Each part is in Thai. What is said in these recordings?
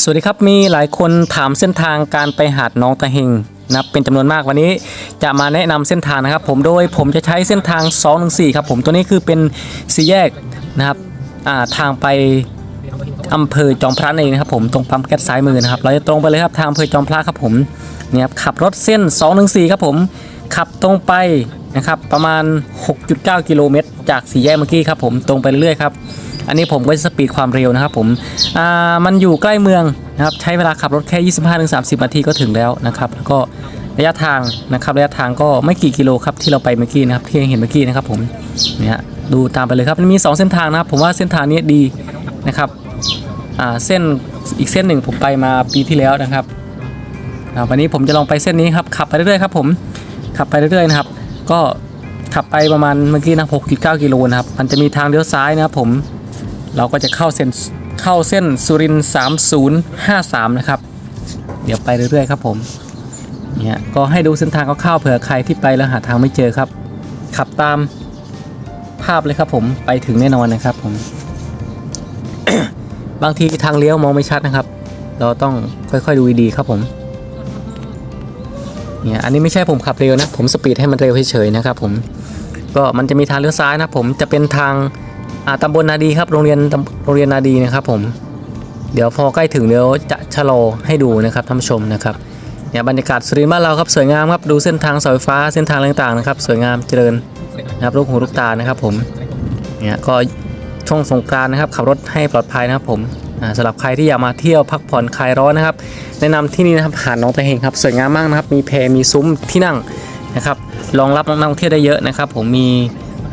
สวัสดีครับมีหลายคนถามเส้นทางการไปหาดน้องตะเฮงนะเป็นจำนวนมากวันนี้จะมาแนะนำเส้นทางนะครับ ผมโดยผมจะใช้เส้นทาง214ครับผมตัวนี้คือเป็นสี่แยกนะครับาทางไปอำเภอจอมพระเองนะครับ ผมตรงปั๊มแก๊สซ้ายมือนะครับ เราจะตรงไปเลยครับทางอำเภอจอมพระครับผมเนี่ยครับขับรถเส้น 214ครับผมขับตรงไปนะครับประมาณ 6.9 กิโลเมตร จากสี่แยกเมื่อกี้ครับผมตรงไปเรื่อยๆครับ อันนี้ผมก็จะสปีดความเร็วนะครับผมอ่ามันอยู่ใกล้เมืองนะครับใช้เวลาขับรถแค่ 25-30 นาทีก็ถึงแล้วนะครับแล้วก็ระยะทางนะครับระยะทางก็ไม่กี่กิโลครับที่เราไปเมื่อกี้นะครับที่เห็นเมื่อกี้นะครับผมเนี่ยดูตามไปเลยครับมันมี 2 เส้นทางนะครับผมว่าเส้นทางนี้ดีนะครับอ่าเส้นอีกเส้นหนึ่งผมไปมาปีที่แล้วนะครับวันนี้ผมจะลองไปเส้นนี้ครับขับไปเรื่อยๆครับผมขับไปเรื่อยๆนะครับ ก็ขับไปประมาณเมื่อกี้นะ6.9กิโลนะครับมันจะมีทางเลี้ยวซ้ายนะครับผม เราก็จะเข้าเส้นเข้าเส้นสุรินทร์3053 นะครับ เดี๋ยวไปเรื่อยๆครับผมเนี่ยก็ให้ดูเส้นทางคร่าวๆเผื่อใครที่ไปแล้วหาทางไม่เจอครับ ขับตามภาพเลยครับผมไปถึงแน่นอนนะครับผมบางทีทางเลี้ยวมองไม่ชัดนะครับ เราต้องค่อยๆดูดีๆครับผมเนี่ยอันนี้ไม่ใช่ผมขับเร็วนะ ผมสปีดให้มันเร็วเฉยๆนะครับผมก็มันจะมีทางเลี้ยวซ้ายนะผมจะเป็นทาง ตำบลนาดีครับโรงเรียนตโรงเรียนนาดีนะครับ ผมเดี๋ยวพอใกล้ถึงเดี๋ยวจะชะลอให้ดูนะครับท่านผู้ชมนะครับเนี่ยบรรยากาศสุรินทร์บ้านเราครับสวยงามครับดูเส้นทางเสาไฟฟ้าเส้นทางต่างๆนะครับ สวยงามเจริญนะครับลูกหูลูกตานะครับ ผมเนี่ยก็ช่วงสงกรานนะครับ ขับรถให้ปลอดภัยนะครับผมอาสำหรับใครที่อยากมาเที่ยวพักผ่อนคลายร้อนนะครับ แนะนำที่นี่นะครับหาดหน้องตะเฮงครับสวยงามมากนะครับ มีแพมีซุ้มที่นั่งนะครับรองรับนักท่องเที่ยวได้เยอะนะครับ ผมมี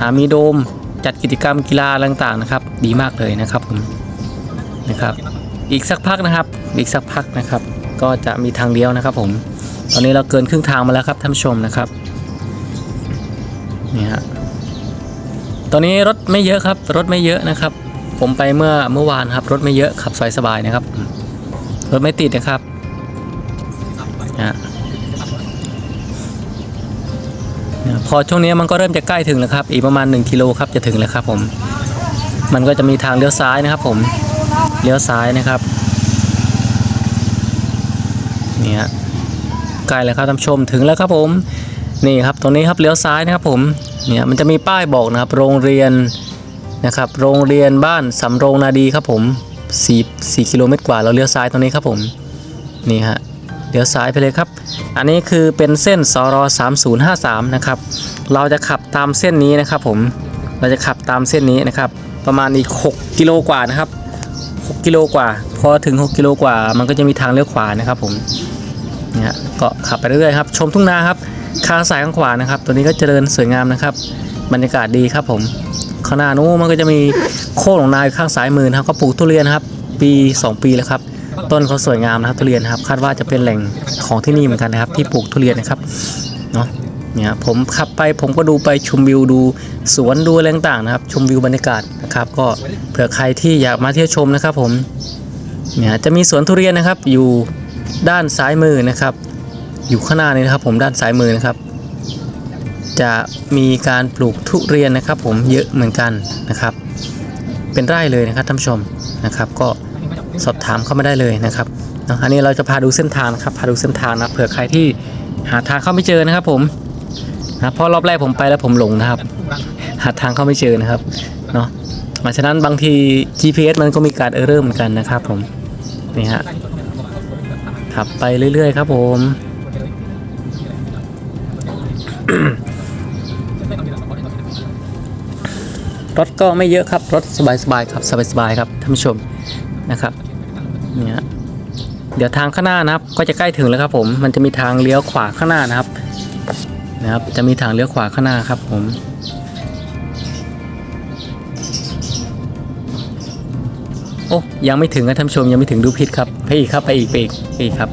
อามีโดม จัดกิจกรรมกีฬาต่างๆนะครับ ดีมากเลยนะครับผมนะครับ อีกสักพักนะครับ อีกสักพักนะครับ ก็จะมีทางเลี้ยวนะครับ ผม ตอนนี้เราเกินครึ่งทางมาแล้วครับท่านผู้ชมนะครับนี่ฮะตอนนี้รถไม่เยอะครับ รถไม่เยอะนะครับ ผมไปเมื่อเมื่อวานครับ รถไม่เยอะขับสบายๆนะครับ รถไม่ติดนะครับนะ พอช่วงนี้มันก็เริ่มจะใกล้ถึงแล้วครับ อีกประมาณ 1กิโลครับจะถึงแล้วครับผม มันก็จะมีทางเลี้ยวซ้ายนะครับ ผมเลี้ยวซ้ายนะครับนี่ยใกล้แล้วครับท่านชมถึงแล้วครับผมนี่ครับตรงนี้ครับเลี้ยวซ้ายนะครับผมเนี่ยมันจะมีป้ายบอกนะครับ โรงเรียนนะครับ โรงเรียนบ้านสำโรงนาดีครับผม4 4กิโลเมตรกว่าเราเลี้ยวซ้ายตรงนี้ครับผมนี่ฮะ เดี๋ยวซ้ายไปเลยครับ อันนี้คือเป็นเส้นสร3053นะครับ เราจะขับตามเส้นนี้นะครับ ผม เราจะขับตามเส้นนี้นะครับ ประมาณอีก 6 กิโลกว่านะครับ 6 กิโลกว่า พอถึง 6 กิโลกว่า มันก็จะมีทางเลี้ยวขวานะครับ ผมเนี่ยฮะก็ขับไปเรื่อยๆครับ ชมทุ่งนาครับ ข้างซ้ายข้างขวานะครับ ตัวนี้ก็เจริญสวยงามนะครับ บรรยากาศดีครับ ผม ข้างหน้านู้นมันก็จะมีโค้งของนาอยู่ข้างซ้ายมือนะครับ ก็ปลูกทุเรียนครับ ปี 2 ปีแล้วครับ ต้นเขาสวยงามนะครับทุเรียนครับคาดว่าจะเป็นแหล่งของที่นี่เหมือนกันนะครับ ที่ปลูกทุเรียนนะครับเนาะเนี่ยผมขับไปผมก็ดูไปชมวิวดูสวนดูอะไรต่างๆนะครับ ชมวิวบรรยากาศนะครับ ก็เผื่อใครที่อยากมาเที่ยวชมนะครับ ผมเนี่ยจะมีสวนทุเรียนนะครับ อยู่ด้านซ้ายมือนะครับ อยู่ข้างหน้านี้นะครับ ผมด้านซ้ายมือนะครับ จะมีการปลูกทุเรียนนะครับ ผมเยอะเหมือนกันนะครับ เป็นไร่เลยนะครับท่านผู้ชมนะครับ ก็ สอบถามเข้ามาได้เลยนะครับเนาะอันนี้เราจะพาดูเส้นทางนะครับพาดูเส้นทางนะเผื่อใครที่หาทางเข้าไม่เจอนะครับ ผมนะเพราะรอบแรกผมไปแล้วผมหลงนะครับ หาทางเข้าไม่เจอนะครับเนาะมาฉะนั้นบางที GPS มันก็มีการเออร์เรอร์เหมือนกันนะครับผมนี่ฮะขับไปเรื่อย ๆ ครับผมรถก็ไม่เยอะครับ รถสบายๆครับ สบายๆครับท่านผู้ชมนะครับ เนี่ยเดี๋ยวทางข้างหน้านะครับ ก็จะใกล้ถึงแล้วครับผม มันจะมีทางเลี้ยวขวาข้างหน้านะครับ นะครับ จะมีทางเลี้ยวขวาข้างหน้าครับ ผมโอ้ยังไม่ถึงครับท่านผู้ชมยังไม่ถึงดูผิดครับไปอีกครับไปอีกไปอีกไปอีกครับ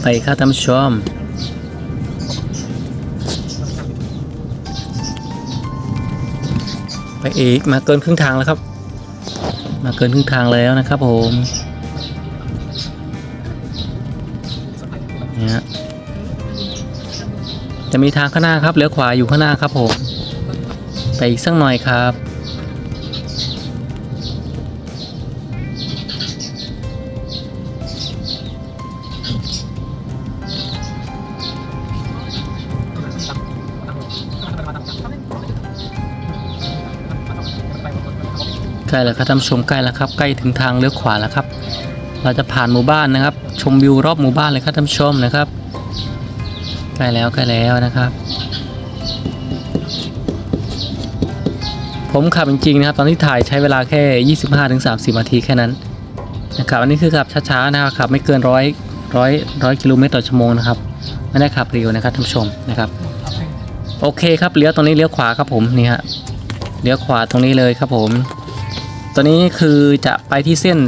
ไปอีกครับท่านผู้ชมไปอีกมาเกินครึ่งทางแล้วครับ มาเกินครึ่งทางแล้วนะครับผมเนี่ยจะมีทางข้างหน้าครับเลี้ยวขวาอยู่ข้างหน้าครับผม ไปอีกสักหน่อยครับ ใกล้แล้วครับท่านผู้ชมใกล้แล้วครับใกล้ถึงทางเลี้ยวขวาแล้วครับ เราจะผ่านหมู่บ้านนะครับ ชมวิวรอบหมู่บ้านเลยครับท่านผู้ชมนะครับ ใกล้แล้วใกล้แล้วนะครับ ผมขับจริงๆนะครับ ตอนที่ถ่ายใช้เวลาแค่ 25-30นาทีแค่นั้นนะครับอันนี้คือขับช้าๆนะครับขับไม่เกินร้อยร้อยร้อยกิโลเมตรต่อชั่วโมงนะครับไม่ได้ขับเร็วนะครับท่านผู้ชมนะครับโอเคครับเลี้ยวตรงนี้เลี้ยวขวาครับผมนี่ฮะเลี้ยวขวาตรงนี้เลยครับผม ตัวนี้คือจะไปที่เส้น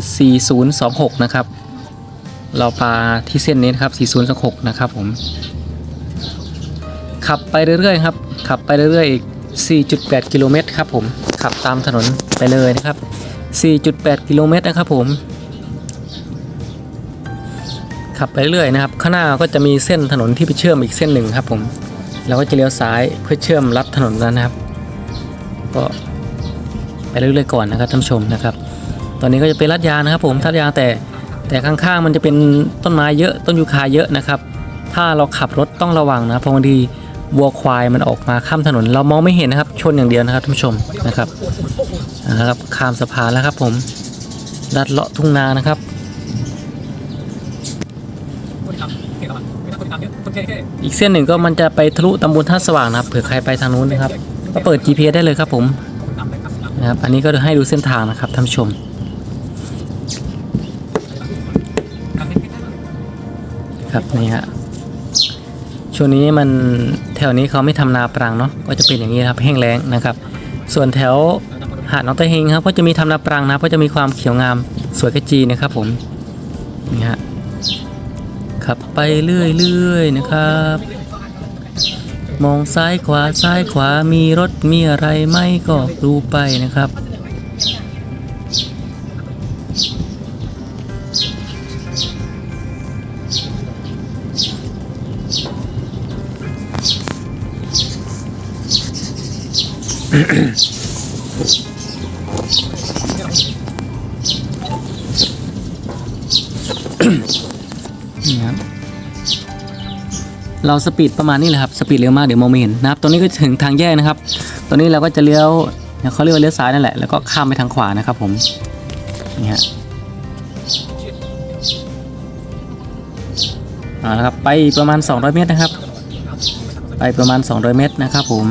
4026 นะครับ เราปาที่เส้นนี้นครับ 4026 นะครับผม ขับไปเรื่อยๆครับ ขับไปเรื่อยๆอีก 4.8 กิโลเมตรครับผม ขับตามถนนไปเลยนะครับ 4.8 กิโลเมตรนะครับผม ขับไปเรื่อยๆนะครับ ข้างหน้าก็จะมีเส้นถนนที่ไปเชื่อมอีกเส้นหนึ่งครับผม เราก็จะเลี้ยวซ้ายเพื่อเชื่อมรับถนนนั้นนะครับ ก็ ไปเรื่อยๆก่อนนะครับท่านผู้ชมนะครับ ตอนนี้ก็จะเป็นลาดยางนะครับ ผมลาดยางแต่แต่ข้างๆมันจะเป็นต้นไม้เยอะต้นยูคาเยอะนะครับ ถ้าเราขับรถต้องระวังนะเพราะบางทีวัวควายมันออกมาข้ามถนน เรามองไม่เห็นนะครับ ชนอย่างเดียวนะครับท่านผู้ชมนะครับนะครับข้ามสะพานแล้วครับ ผมลัดเลาะทุ่งนานะครับอีกเส้นหนึ่งก็มันจะไปทะลุตำบลท่าสว่างนะครับเผื่อใครไปทางนู้นนะครับก็เปิด GPS ได้เลยครับผม นะครับ อันนี้ก็ให้ดูเส้นทางนะครับท่านผู้ชม ครับนี่ฮะช่วงนี้มันแถวนี้เขาไม่ทำนาปรังเนาะก็จะเป็นอย่างนี้ครับแห้งแล้งนะครับ ส่วนแถวหาดน้องตะเฮงครับก็จะมีทำนาปรังนะก็จะมีความเขียวงามสวยกระจีนะครับผมนี่ฮะขับไปเรื่อยๆนะครับ มองซ้ายขวาซ้ายขวามีรถมีอะไรไหมก็ดูไปนะครับนี่ เราสปีดประมาณนี้แหละครับสปีดเร็วมากเดี๋ยวมองไม่เห็นนะครับตรงนี้ก็ถึงทางแยกนะครับตรงนี้เราก็จะเลี้ยวเขาเรียกว่าเลี้ยวซ้ายนั่นแหละแล้วก็ข้ามไปทางขวานะครับผมนี่ฮะเอาละครับไปประมาณ 200 เมตรนะครับ ไปประมาณ 200 เมตรนะครับผม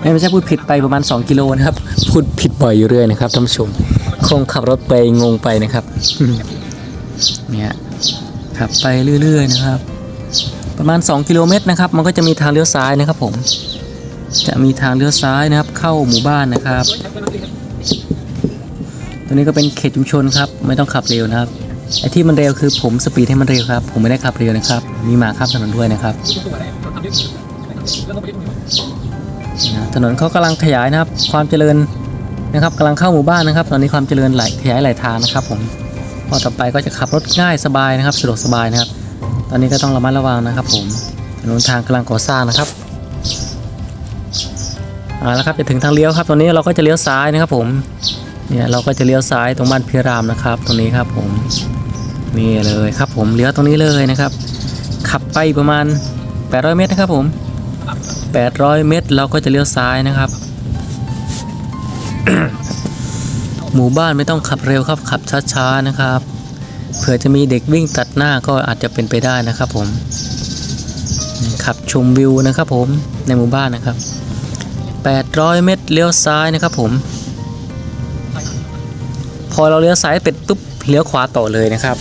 ไม่ไม่ใช่พูดผิดไปประมาณ 2 กิโลนะครับ พูดผิดบ่อยอยู่เรื่อยนะครับท่านผู้ชมคงขับรถไปงงไปนะครับเนี่ยขับไปเรื่อย ๆ นะครับ ประมาณ 2 กิโลเมตรนะครับ มันก็จะมีทางเลี้ยวซ้ายนะครับ ผม จะมีทางเลี้ยวซ้ายนะครับ เข้าหมู่บ้านนะครับ ตัวนี้ก็เป็นเขตชุมชนครับ ไม่ต้องขับเร็วนะครับไอ้ที่มันเร็วคือผมสปีดให้มันเร็วครับ ผมไม่ได้ขับเร็วนะครับ มีหมาข้ามถนนด้วยนะครับถนนเขากำลังขยายนะครับ ความเจริญนะครับกำลังเข้าหมู่บ้านนะครับ ตอนนี้ความเจริญหลายขยายหลายทางนะครับ ผมพอต่อไปก็จะขับรถง่ายสบายนะครับสะดวกสบายนะครับ ตอนนี้ก็ต้องระมัดระวังนะครับ ผมถนนทางกำลังก่อสร้างนะครับเอาละครับจะถึงทางเลี้ยวครับตรงนี้เราก็จะเลี้ยวซ้ายนะครับ ผมเนี่ยเราก็จะเลี้ยวซ้ายตรงบ้านพิรามนะครับ ตรงนี้ครับผมนี่เลยครับ ผมเลี้ยวตรงนี้เลยนะครับ ขับไปประมาณ 800 เมตรนะครับ ผม 800 เมตรเราก็จะเลี้ยวซ้ายนะครับ หมู่บ้านไม่ต้องขับเร็วครับขับช้าๆนะครับ เผื่อจะมีเด็กวิ่งตัดหน้าก็อาจจะเป็นไปได้นะครับผมขับชมวิวนะครับผมในหมู่บ้านนะครับ 800 เมตรเลี้ยวซ้ายนะครับผม พอเราเลี้ยวซ้ายเป็ดปุ๊บเลี้ยวขวาต่อเลยนะครับ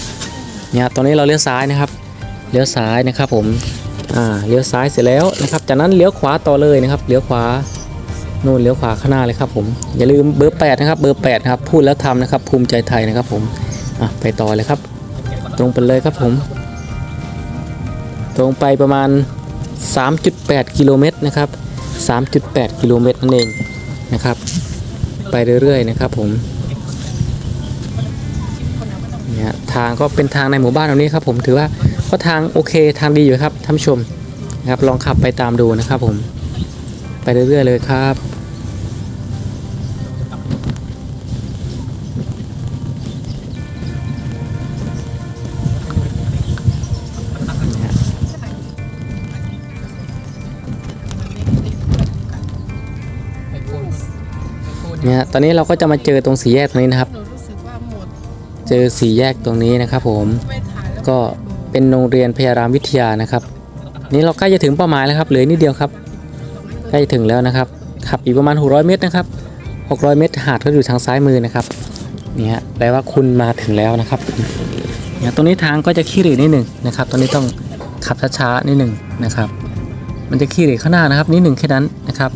เนี่ยตอนนี้เราเลี้ยวซ้ายนะครับ เลี้ยวซ้ายนะครับผมอ่าเลี้ยวซ้ายเสร็จแล้วนะครับ จากนั้นเลี้ยวขวาต่อเลยนะครับเลี้ยวขวานู่นเลี้ยวขวาข้างหน้าเลยครับผมอย่าลืมเบอร์8นะครับเบอร์8ครับพูดแล้วทำนะครับภูมิใจไทยนะครับผม อะไปต่อเลยครับ ตรงไปเลยครับผม ตรงไปประมาณ 3.8 กิโลเมตรนะครับ 3.8 กิโลเมตรนั่นเองนะครับ ไปเรื่อยๆนะครับผมเนี่ยทางก็เป็นทางในหมู่บ้านตรงนี้ครับผมถือว่าก็ทางโอเคทางดีอยู่ครับท่านผู้ชมนะครับลองขับไปตามดูนะครับผมไปเรื่อยๆเลยครับ เนี่ยตอนนี้เราก็จะมาเจอตรงสี่แยกตรงนี้นะครับ หนูรู้สึกว่าหมดเจอสี่แยกตรงนี้นะครับผมไปถ่ายแล้วก็เป็นโรงเรียนพยารามวิทยานะครับ นี่เราใกล้จะถึงเป้าหมายแล้วครับเหลือนิดเดียวครับใกล้จะถึงแล้วนะครับขับอีกประมาณ 600 เมตรนะครับ 600 เมตรหาดก็อยู่ทางซ้ายมือนะครับนี่ฮะแปลว่าคุณมาถึงแล้วนะครับเนี่ยตรงนี้ทางก็จะขี้เหร่นิดหนึ่งนะครับตรงนี้ต้องขับช้าๆนิดหนึ่งนะครับ มันจะขี้เหร่ข้างหน้านะครับนิดหนึ่งแค่นั้นนะครับ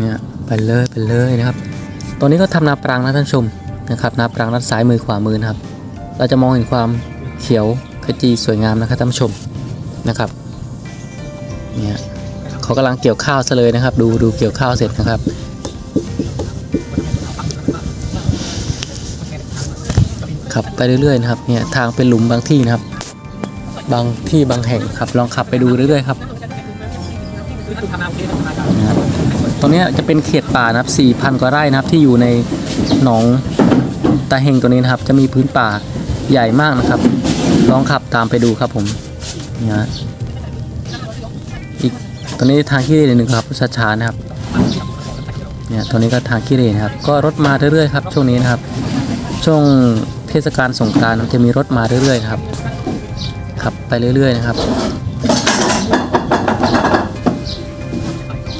เนี่ยไปเลยไปเลยนะครับตรงนี้ก็ทำนาปรังนะท่านชมนะครับนาปรังด้านซ้ายมือขวามือนะครับ เราจะมองเห็นความเขียวขจีสวยงามนะครับท่านผู้ชมนะครับเนี่ยเขากำลังเกี่ยวข้าวซะเลยนะครับ ดูดูเกี่ยวข้าวเสร็จนะครับขับไปเรื่อยๆนะครับเนี่ยทางเป็นหลุมบางที่นะครับ บางที่บางแห่งครับลองขับไปดูเรื่อยๆครับ นะครับตรงนี้จะเป็นเขตป่านะครับ 4,000 กว่าไร่นะครับที่อยู่ในหนองตาเฮงตัวนี้นะครับ จะมีพื้นป่าใหญ่มากนะครับ ลองขับตามไปดูครับผมนี่ฮะอีกตัวนี้ทางขี้เหร่หนึ่งครับช้าๆนะครับเนี่ยตัวนี้ก็ทางขี้เรนะครับ ก็รถมาเรื่อยๆครับช่วงนี้นะครับ ช่วงเทศกาลสงกรานต์จะมีรถมาเรื่อยๆครับขับไปเรื่อยๆนะครับ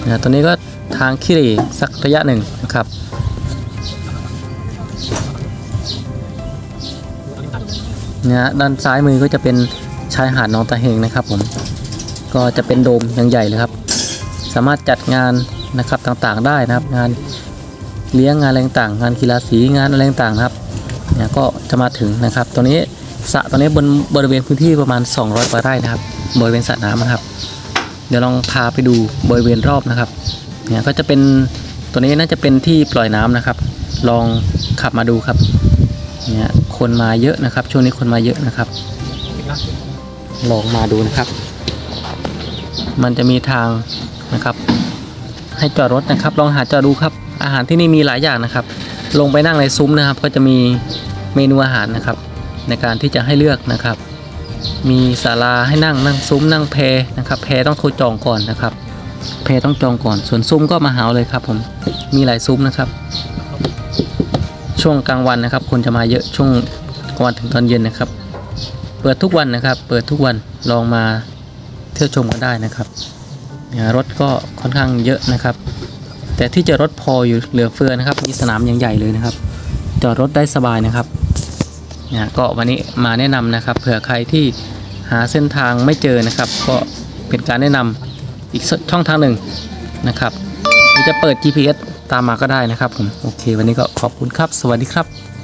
นะตัวนี้ก็ทางขี้ร่สักระยะหนึ่งนะครับเนี่ยด้านซ้ายมือก็จะเป็นชายหาดหนองตาเฮงนะครับผมก็จะเป็นโดมอย่างใหญ่เลยครับ สามารถจัดงานนะครับต่างๆได้นะครับ งานเลี้ยงงานอะไรต่างงานกีฬาสีงานอะไรต่างครับเนี่ยก็จะมาถึงนะครับ ตัวนี้สระตัวนี้บนบริเวณพื้นที่ประมาณ 200กว่าไร่นะครับ บริเวณสระน้ำนะครับ เดี๋ยวลองพาไปดูบริเวณรอบนะครับเนี่ยก็จะเป็นตัวนี้น่าจะเป็นที่ปล่อยน้ำนะครับ ลองขับมาดูครับเนี่ยคนมาเยอะนะครับ ช่วงนี้คนมาเยอะนะครับ ลองมาดูนะครับ มันจะมีทางนะครับ ให้จอดรถนะครับ ลองหาจอดดูครับ อาหารที่นี่มีหลายอย่างนะครับ ลงไปนั่งในซุ้มนะครับ ก็จะมีเมนูอาหารนะครับ ในการที่จะให้เลือกนะครับ มีศาลาให้นั่งนั่งซุ้มนั่งแพนะครับ แพต้องโทรจองก่อนนะครับ แพต้องจองก่อน ส่วนซุ้มก็มาหาเลยครับ ผมมีหลายซุ้มนะครับ ช่วงกลางวันนะครับ คนจะมาเยอะช่วงกลางวันถึงตอนเย็นนะครับ เปิดทุกวันนะครับ เปิดทุกวันลองมาเที่ยวชมกันได้นะครับรถก็ค่อนข้างเยอะนะครับ แต่ที่จะรถพออยู่เหลือเฟือนะครับ มีสนามอย่างใหญ่เลยนะครับ จอดรถได้สบายนะครับ นะก็วันนี้มาแนะนำนะครับเผื่อใครที่หาเส้นทางไม่เจอนะครับ ก็เป็นการแนะนำอีกช่องทางหนึ่งนะครับหรือจะเปิด GPS ตามมาก็ได้นะครับผมโอเค วันนี้ก็ขอบคุณครับ สวัสดีครับ